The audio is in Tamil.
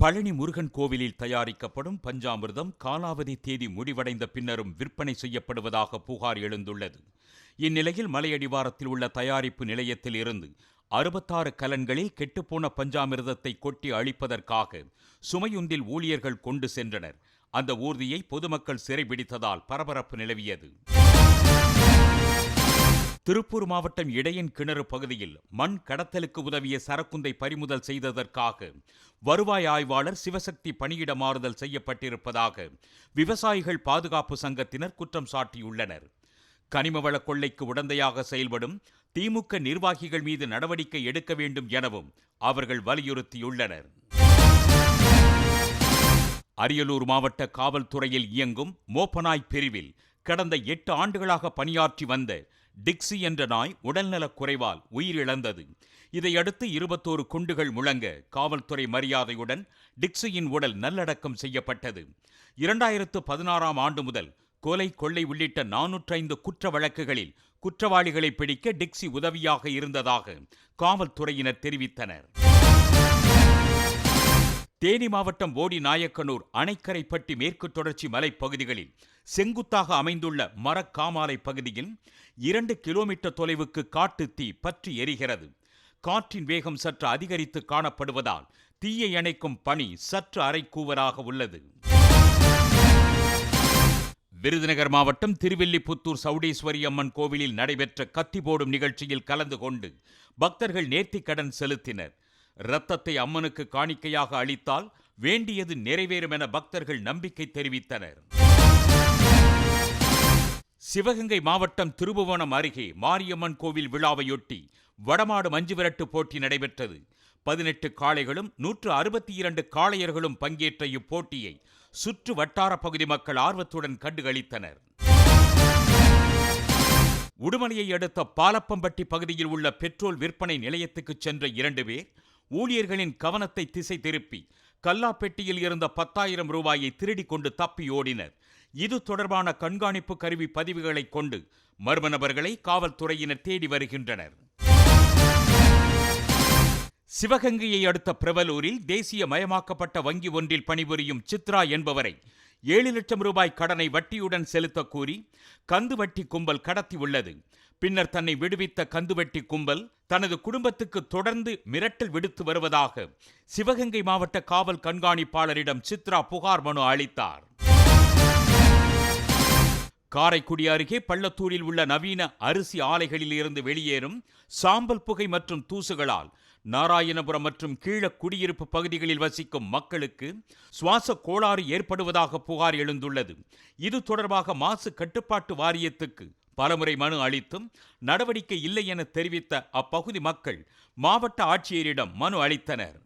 பழனி முருகன் கோவிலில் தயாரிக்கப்படும் பஞ்சாமிர்தம் காலாவதி தேதி முடிவடைந்த பின்னரும் விற்பனை செய்யப்படுவதாக புகார் எழுந்துள்ளது. இந்நிலையில் மலையடிவாரத்தில் உள்ள தயாரிப்பு நிலையத்தில் இருந்து அறுபத்தாறு கலன்களில் கெட்டுப்போன பஞ்சாமிர்தத்தை கொட்டி அழிப்பதற்காக சுமையுந்தில் ஊழியர்கள் கொண்டு சென்றனர். அந்த ஊர்தியை பொதுமக்கள் சிறைபிடித்ததால் பரபரப்பு நிலவியது. திருப்பூர் மாவட்டம் இடையன் கிணறு பகுதியில் மண் கடத்தலுக்கு உதவிய சரக்குந்தை பறிமுதல் செய்ததற்காக வருவாய் ஆய்வாளர் சிவசக்தி பணியிட மாறுதல் செய்யப்பட்டிருப்பதாக விவசாயிகள் பாதுகாப்பு சங்கத்தினர் குற்றம் சாட்டியுள்ளனர். கனிமவள கொள்ளைக்கு உடந்தையாக செயல்படும் திமுக நிர்வாகிகள் மீது நடவடிக்கை எடுக்க வேண்டும் எனவும் அவர்கள் வலியுறுத்தியுள்ளனர். அரியலூர் மாவட்ட காவல்துறையில் இயங்கும் மோப்பனாய் பிரிவில் கடந்த எட்டு ஆண்டுகளாக பணியாற்றி வந்த டிக்ஸி என்ற நாய் உடல்நலக் குறைவால் உயிரிழந்தது. இதையடுத்து இருபத்தோரு குண்டுகள் முழங்க காவல்துறை மரியாதையுடன் டிக்ஸியின் உடல் நல்லடக்கம் செய்யப்பட்டது. இரண்டாயிரத்து பதினாறாம் ஆண்டு முதல் கொலை கொள்ளை உள்ளிட்ட நானூற்றைந்து குற்ற வழக்குகளில் குற்றவாளிகளை பிடிக்க டிக்ஸி உதவியாக இருந்ததாக காவல்துறையினர் தெரிவித்தனர். தேனி மாவட்டம் ஓடி நாயக்கனூர் அணைக்கரைப்பட்டி மேற்கு தொடர்ச்சி மலைப்பகுதிகளில் செங்குத்தாக அமைந்துள்ள மரக்காமாலை பகுதியில் இரண்டு கிலோமீட்டர் தொலைவுக்கு காட்டு தீ பற்றி எரிகிறது. காற்றின் வேகம் சற்று அதிகரித்து காணப்படுவதால் தீயை அணைக்கும் பணி சற்று அரைக்கூவராக உள்ளது. விருதுநகர் மாவட்டம் திருவில்லிபுத்தூர் சவுடேஸ்வரி அம்மன் கோவிலில் நடைபெற்ற கத்தி போடும் நிகழ்ச்சியில் கலந்து கொண்டு பக்தர்கள் நேர்த்திக் கடன் செலுத்தினர். இரத்தத்தை அம்மனுக்கு காணிக்கையாக அளித்தால் வேண்டியது நிறைவேறும் என பக்தர்கள் நம்பிக்கை தெரிவித்தனர். சிவகங்கை மாவட்டம் திருபுவனம் அருகே மாரியம்மன் கோவில் விழாவையொட்டி வடமாடு மஞ்சுவிரட்டு போட்டி நடைபெற்றது. பதினெட்டு காளைகளும் நூற்று அறுபத்தி இரண்டு காளையர்களும் பங்கேற்ற இப்போட்டியை சுற்று வட்டார பகுதி மக்கள் ஆர்வத்துடன் கண்டுகளித்தனர். உடுமலையை அடுத்த பாலப்பம்பட்டி பகுதியில் உள்ள பெட்ரோல் விற்பனை நிலையத்துக்கு சென்ற இரண்டு பேர் ஊழியர்களின் கவனத்தை திசை திருப்பி கல்லாப்பெட்டியில் இருந்த பத்தாயிரம் ரூபாயை திருடி கொண்டு தப்பி ஓடினர். இது தொடர்பான கண்காணிப்பு கருவி பதிவுகளை கொண்டு மர்ம நபர்களை காவல்துறையினர் தேடி வருகின்றனர். சிவகங்கையை அடுத்த பிரபலூரில் தேசிய மயமாக்கப்பட்ட வங்கி ஒன்றில் பணிபுரியும் சித்ரா என்பவரை ஏழு லட்சம் ரூபாய் கடனை வட்டியுடன் செலுத்த கூறி கந்து வட்டி கும்பல் கடத்தியுள்ளது பின்னர் தன்னை விடுவித்த கந்துவட்டி கும்பல் தனது குடும்பத்துக்கு தொடர்ந்து மிரட்டல் விடுத்து வருவதாக சிவகங்கை மாவட்ட காவல் கண்காணிப்பாளரிடம் சித்ரா புகார் மனு அளித்தார். காரைக்குடி அருகே பள்ளத்தூரில் உள்ள நவீன அரிசி ஆலைகளில் இருந்து வெளியேறும் சாம்பல் புகை மற்றும் தூசுகளால் நாராயணபுரம் மற்றும் கீழ குடியிருப்பு பகுதிகளில் வசிக்கும் மக்களுக்கு சுவாச கோளாறு ஏற்படுவதாக புகார் எழுந்துள்ளது. இது தொடர்பாக மாசு கட்டுப்பாட்டு வாரியத்துக்கு பலமுறை மனு அளித்தும் நடவடிக்கை இல்லை என தெரிவித்த அப்பகுதி மக்கள் மாவட்ட ஆட்சியரிடம் மனு அளித்தனர்.